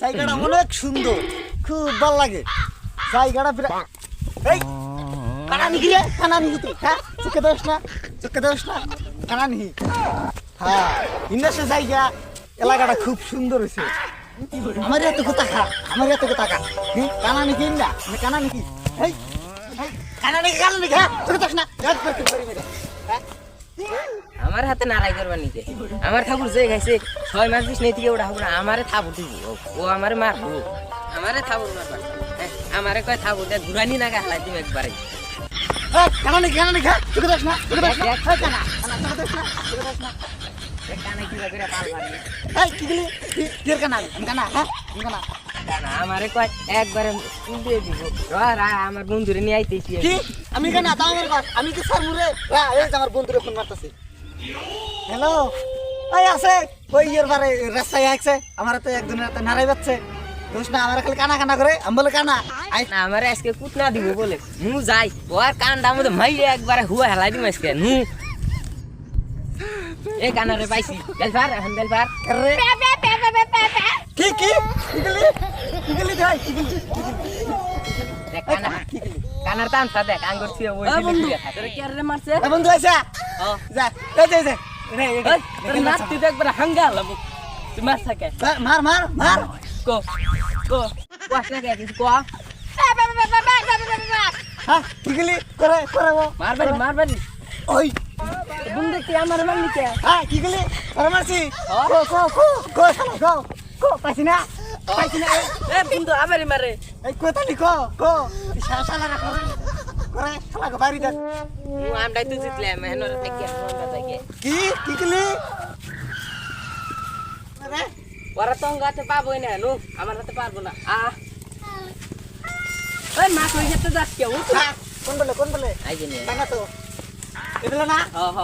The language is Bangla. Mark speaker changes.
Speaker 1: জায়গাটা অনেক সুন্দর খুব ভালো লাগে। জায়গাটা এই কানানি হ্যাঁ দোষ না দোষ না কানানি হ্যাঁ জায়গা এলাকাটা খুব সুন্দর হয়েছে। আমার এত কথা খা আমার এত কথা খা। কানানি মানে কিনা হ্যাঁ, না কানানি কি কানানি কানানি খা চোখে দোষ না
Speaker 2: সাথে নারাই করবা নিজে। আমার ঠাকুর যে গেছে ছয় মাস বিশ নেই থেকে ওটা ঠাকুর আমারে থাপুর দিব। ও আমারে মারবো। আমারে থাপুর মারবা। আমারে কয় থাপুর দেয় ঘুরানি না গা হালাই দিব
Speaker 1: একবারে। কানা নি কানা নি খা
Speaker 2: তোকে আমার বন্ধুরে
Speaker 1: ফোন মারতেছি। হ্যালো ওই আছে ওই ইয়ের পারে রাস্তায় আসছে আমার তো একজনের হাতে নাড়াই পাচ্ছে দোষ না আমার খালি কানা কানা করে আমি বলে কানা
Speaker 2: আমার আজকে কুটনা দিব বলে। নু যাই ওর কানটা আমাদের মাইরে একবারে হুয়া হেলাই দিব আজকে নু। এ কানারে পাইছি। দেল এখন
Speaker 3: দেল পার।
Speaker 1: কি কি? গলি গলি
Speaker 2: যাই কানা। কানার টান সাথে কান করছি ওই বন্ধু।
Speaker 4: তোরে কি আরে মারছে?
Speaker 1: বন্ধু আইসা। যা এই যে মার
Speaker 4: তুই একবার হাঙ্গা হলাম তুই থাকে
Speaker 1: মার মার মার।
Speaker 4: কো কো
Speaker 2: ওয়াস না গে কিছু কি।
Speaker 1: গলি করে করে মার
Speaker 4: বাড়ি মার
Speaker 1: বাড়ি।
Speaker 4: ওই। বুন্দুকটি আমার মারলি কি?
Speaker 1: গলি করে মারছি। কো কো কো কো শালা কো কো পাইছি না পাইছি না।
Speaker 4: এ বুন্দু আমারই মারে।
Speaker 1: এই কোথালি কো কো। শালা রাখো করে করে বাড়ি দেখ
Speaker 2: নু আমডাই জিতলাম এখন থাকি আমরা থাকি
Speaker 1: কি? কি গেলি আরে।
Speaker 4: ওরা তো গাতে পাবোই না নু আমার হাতে পারব না। আ। ওই মা কই যেতে যাস কেউ
Speaker 1: কোন বলে কোন বলে?
Speaker 2: আইজে নি
Speaker 1: টাকা তো এগুলো না?
Speaker 4: হ হ।